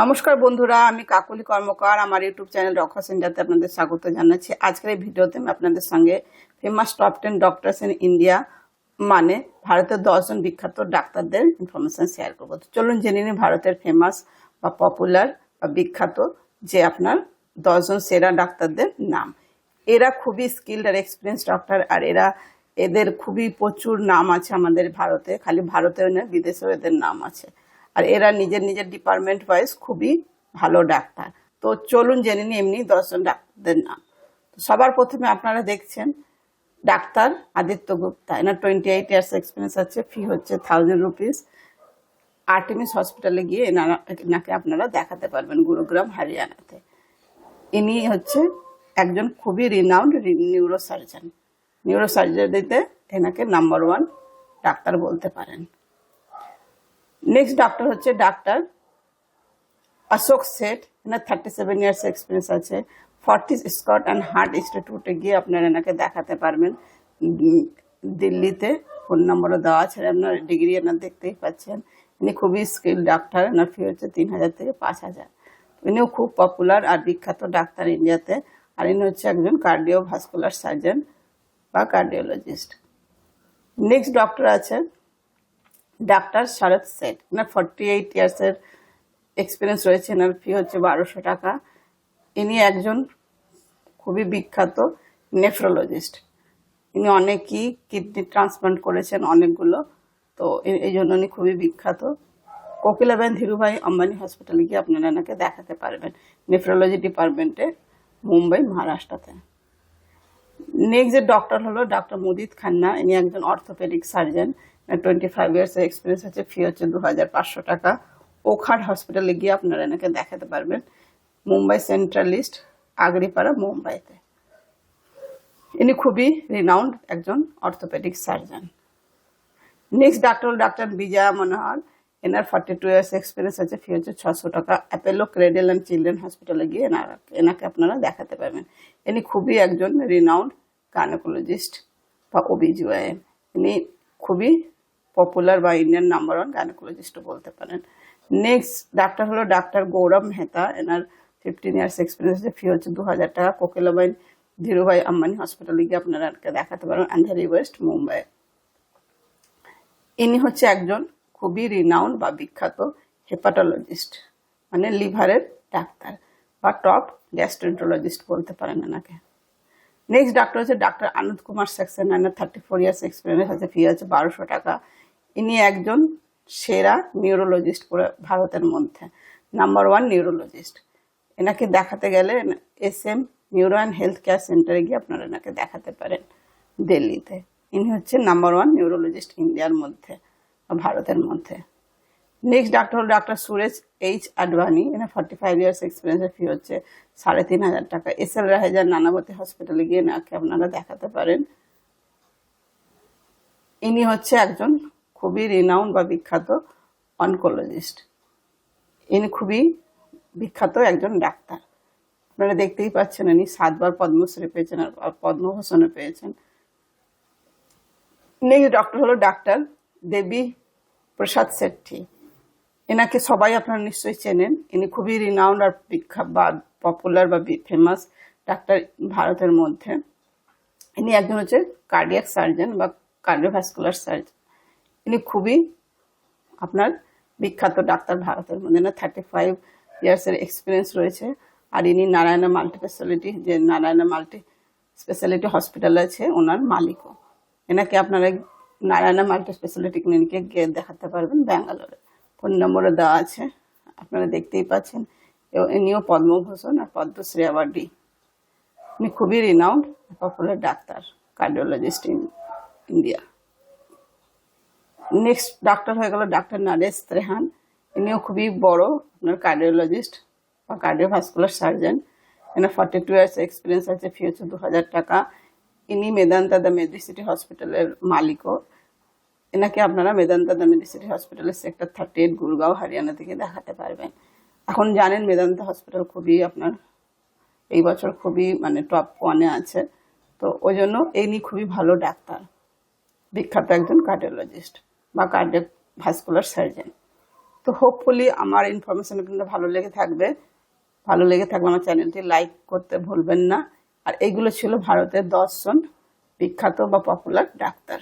নমস্কার বন্ধুরা, আমি কাকুলি কর্মকার। আমার ইউটিউব চ্যানেল রক্ষা সেন্টারতে আপনাদের স্বাগত জানাচ্ছি। আজকের এই ভিডিওতে আমি আপনাদের সঙ্গে famous top ten doctors in India মানে ভারতের দশজন বিখ্যাত ডাক্তারদের ইনফরমেশন শেয়ার করব। চলুন জেনে নিই ভারতের ফেমাস বা পপুলার বা বিখ্যাত যে আপনার দশজন সেরা ডাক্তারদের নাম। এরা খুবই স্কিল্ড আর এক্সপিরিয়েন্স ডক্টর আর এরা এদের খুবই প্রচুর নাম আছে আমাদের ভারতে। খালি ভারতেও না বিদেশেও এদের নাম আছে। আর এরা নিজের নিজের ডিপার্টমেন্ট ওয়াইজ খুবই ভালো ডাক্তার। তো চলুন জেনে নিই, এমনি দশজন ডাক্তারদের নাম। সবার প্রথমে আপনারা দেখছেন, ডাক্তার আদিত্য গুপ্তা। এনার টোয়েন্টি এইট ইয়ার্স এক্সপিরিয়েন্স আছে ফি হচ্ছে থাউজেন্ড রুপিস আর্টেমিস হসপিটালে গিয়ে এনারা, এনাকে আপনারা দেখাতে পারবেন গুরুগ্রাম, হরিয়ানাতে। ইনি হচ্ছে একজন খুবই রিনাউন্ড নিউরো সার্জন নিউরো সার্জারিতে এনাকে নাম্বার ওয়ান ডাক্তার বলতে পারেন। নেক্সট ডাক্তার হচ্ছে ডাক্তার অশোক সেট এনার থার্টি সেভেন ইয়ার্স এক্সপিরিয়েন্স আছে। ফর্টিস স্কট অ্যান্ড হার্ট ইনস্টিটিউটে গিয়ে আপনারা এনাকে দেখাতে পারবেন। দিল্লিতে ফোন নম্বরও দেওয়া আছে। আপনার ডিগ্রি এনার দেখতেই পাচ্ছেন। ইনি খুবই স্কিল ডাক্তার এনার ফি হচ্ছে তিন হাজার থেকে পাঁচ হাজার। ইনিও খুব পপুলার আর বিখ্যাত ডাক্তার ইন্ডিয়াতে আর ইনি হচ্ছে একজন কার্ডিও ভাস্কুলার সার্জন বা কার্ডিওলজিস্ট নেক্সট ডক্টর আছেন ডাক্তার শরৎ সেট এনার ফর্টি এইট ইয়ার্সের এক্সপিরিয়েন্স রয়েছে, এনার ফি হচ্ছে বারোশো টাকা। ইনি একজন খুবই বিখ্যাত নেফ্রোলজিস্ট ইনি অনেকই কিডনি ট্রান্সপ্লান্ট করেছেন অনেকগুলো, তো এই জন্য উনি খুবই বিখ্যাত। কোকিলাবেন ধীরুভাই অম্বানি হসপিটালে গিয়ে আপনারা এনাকে দেখাতে পারবেন। নেফ্রোলজি ডিপার্টমেন্টে মুম্বাই, মহারাষ্ট্রতে। নেক্সট যে ডক্টর হলো ডক্টর মুদিত খান্না, ইনি একজন orthopaedic surgeon twenty five years experience আছে ফি হচ্ছে দু হাজার পাঁচশো টাকা। ওখার হসপিটালে গিয়ে আপনারা এনাকে দেখাতে পারবেন। মুম্বাই সেন্ট্রালিস্ট আগরিপাড়া মুম্বাইতে। ইনি খুবই রিনাউন্ড একজন orthopaedic surgeon next doctor doctor Vijaya Manohar. এনার ফর্টি টু ইয়ার্স এক্সপিরিয়েন্স আছে ফি হচ্ছে ছশো টাকা। অ্যাপেলো ক্রেডেল অ্যান্ড চিলড্রেন হসপিটালে গিয়ে এনারা, এনাকে আপনারা দেখাতে পারবেন। ইনি খুবই একজন রিনাউন্ড গাইনোকোলজিস্ট বা ওবিজিওয়াইএম ইনি খুবই পপুলার বা ইন্ডিয়ান নাম্বার ওয়ান গাইনোকোলজিস্টও বলতে পারেন। নেক্সট ডাক্তার হলো ডাক্তার গৌরব মেহতা এনার ফিফটিন ইয়ার্স এক্সপিরিয়েন্স আছে ফি হচ্ছে দু হাজার টাকা। কোকিলাবাইন ধীরুভাই আম্বানি হসপিটালে গিয়ে আপনারা দেখাতে পারেন। আন্ধারি ওয়েস্ট মুম্বাই ইনি হচ্ছে একজন খুবই রিনাউন্ড বা বিখ্যাত হেপাটোলজিস্ট মানে লিভারের ডাক্তার বা টপ গ্যাস্ট্রেন্টোলজিস্ট বলতে পারেন এনাকে। নেক্সট ডাক্তার হচ্ছে ডাক্তার আনন্দ কুমার সেকশন এনার থার্টি ফোর ইয়ার্স এক্সপিরিয়েন্স আছে। ফি আছে বারোশো টাকা। ইনি একজন সেরা নিউরোলজিস্ট পুরো ভারতের মধ্যে নাম্বার ওয়ান নিউরোলজিস্ট। এনাকে দেখাতে গেলে S M neuro and health care সেন্টারে গিয়ে আপনারা এনাকে দেখাতে পারেন দিল্লিতে। ইনি হচ্ছে নাম্বার ওয়ান নিউরোলজিস্ট ইন্ডিয়ার মধ্যে ভারতের মধ্যে। নেক্সট ডাক্তার হল ডাক্তার সুরেশ এইচ আডবাণী এনার ফর্টি ফাইভ ইয়ার্স এক্সপিরিয়েন্সের ফি হচ্ছে সাড়ে তিন হাজার টাকা। এস এল রাহেজার নানাবতী হসপিটালে গিয়ে নাকে আপনারা দেখাতে পারেন। ইনি হচ্ছে একজন খুবই রিনাউন্ড বা বিখ্যাত অনকোলজিস্ট ইনি খুবই বিখ্যাত একজন ডাক্তার। আপনারা দেখতেই পাচ্ছেন ইনি সাতবার পদ্মশ্রী পেয়েছেন আর পদ্মভূষণও পেয়েছেন। নেক্সট ডক্টর হলো ডাক্তার দেবী প্রসাদ শেট্টি এনাকে সবাই আপনারা নিশ্চয়ই চেনেন। ইনি খুবই রিনাউন্ড আর বিখ্যাত বা পপুলার বা ফেমাস ডাক্তার ভারতের মধ্যে। ইনি একজন হচ্ছে কার্ডিয়াক সার্জন বা কার্ডিওভাস্কুলার সার্জন ইনি খুবই আপনার বিখ্যাত ডাক্তার ভারতের মধ্যে, না থার্টি ফাইভ ইয়ার্সের এক্সপিরিয়েন্স রয়েছে। আর ইনি নারায়ণা মাল্টি স্পেশালিটি যে নারায়ণা মাল্টি স্পেশালিটি হসপিটাল আছে, ওনার মালিকও। এনাকে আপনারা নারায়ণা মাল্টি স্পেশালিটি ক্লিনিকে গিয়ে দেখাতে পারবেন, ব্যাঙ্গালোরে। ফোন নম্বরও দেওয়া আছে, আপনারা দেখতেই পাচ্ছেন। ইনিও পদ্মভূষণ আর পদ্মশ্রী অ্যাওয়ার্ডি উনি খুবই renowned popular doctor cardiologist in India next doctor হয়ে গেল ডাক্তার নারেশ ত্রেহান ইনিও খুবই বড়, আপনার কার্ডিওলজিস্ট বা কার্ডিওভাস্কুলার সার্জন এনার ফর্টি টু ইয়ার্স এক্সপিরিয়েন্স আছে ফি হচ্ছে দু হাজার টাকা। ইনি মেদান্তা দ্য মেডিসিটি হসপিটালের মালিকও। এনাকে আপনারা মেদান্তা দ্য মেডিসিটি হসপিটালের sector thirty eight Gurgaon, Haryana থেকে দেখাতে পারবেন। এখন জানেন মেদান্তা হসপিটাল খুবই আপনার, এই বছর খুবই মানে টপ ওয়ানে আছে। তো ওই জন্য ইনি খুবই ভালো ডাক্তার। বিখ্যাত একজন কার্ডিওলজিস্ট বা কার্ডিও ভাস্কুলার সার্জন তো হোপফুলি আমার ইনফরমেশন কিন্তু ভালো লেগে থাকবে। ভালো লেগে থাকবে আমার চ্যানেলটি লাইক করতে ভুলবেন না। আর এগুলো ছিল ভারতের দশজন বিখ্যাত বা পপুলার ডাক্তার